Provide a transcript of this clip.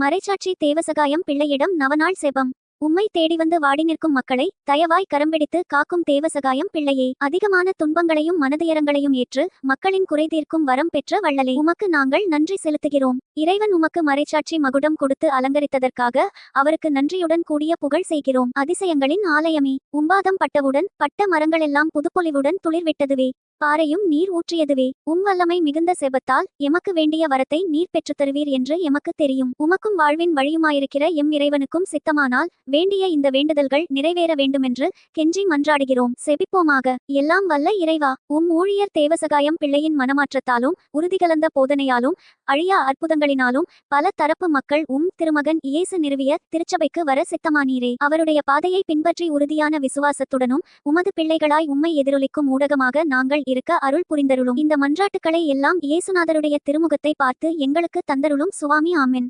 மறைச்சாட்சி தேவசகாயம் பிள்ளையிடம் நவநாள் செபம். உம்மை தேடி வந்து வாடி நிற்கும் மக்களை தயவாய் கரம்பிடித்து காக்கும் தேவசகாயம் பிள்ளையே. அதிகமான துன்பங்களையும் மனதுயரங்களையும் ஏற்று மக்களின் குறை தீர்க்கும் வரம் பெற்ற வள்ளலே. உமக்கு நாங்கள் நன்றி செலுத்துகிறோம். இறைவன் உமக்கு மறைச்சாட்சி மகுடம் கொடுத்து அலங்கரித்ததற்காக அவருக்கு நன்றியுடன் கூடிய புகழ் செய்கிறோம். அதிசயங்களின் ஆலயமே. உம்பாதம் பட்டவுடன் பட்ட மரங்களெல்லாம் புதுப்பொலிவுடன் துளிர்விட்டதுவே. பாறையும் நீர் ஊற்றியதுவே. உம் வல்லமை மிகுந்த செபத்தால் எமக்கு வேண்டிய வரத்தை நீர் பெற்றுத் தருவீர் என்று எமக்கு தெரியும். உமக்கும் வாழ்வின் வழியுமாயிருக்கிற எம் இறைவனுக்கும் சித்தமானால் வேண்டிய இந்த வேண்டுதல்கள் நிறைவேற வேண்டுமென்று கெஞ்சி மன்றாடுகிறோம். செபிப்போமாக. எல்லாம் வல்ல இறைவா உம் ஊழியர் தேவசகாயம் பிள்ளையின் மனமாற்றத்தாலும் உறுதிகலந்த போதனையாலும் அழியா அற்புதங்களினாலும் பல தரப்பு மக்கள் உம் திருமகன் இயேசு நிறுவிய திருச்சபைக்கு வர சித்தமானீரே. அவருடைய பாதையை பின்பற்றி உறுதியான விசுவாசத்துடனும் உமது பிள்ளைகளாய் உம்மை எதிரொலிக்கும் ஊடகமாக நாங்கள் இருக்க அருள் புரிந்தருளும். இந்த மன்றாட்டுக்களை எல்லாம் இயேசுநாதருடைய திருமுகத்தை பார்த்து எங்களுக்கு தந்தருளும். சுவாமி ஆமென்.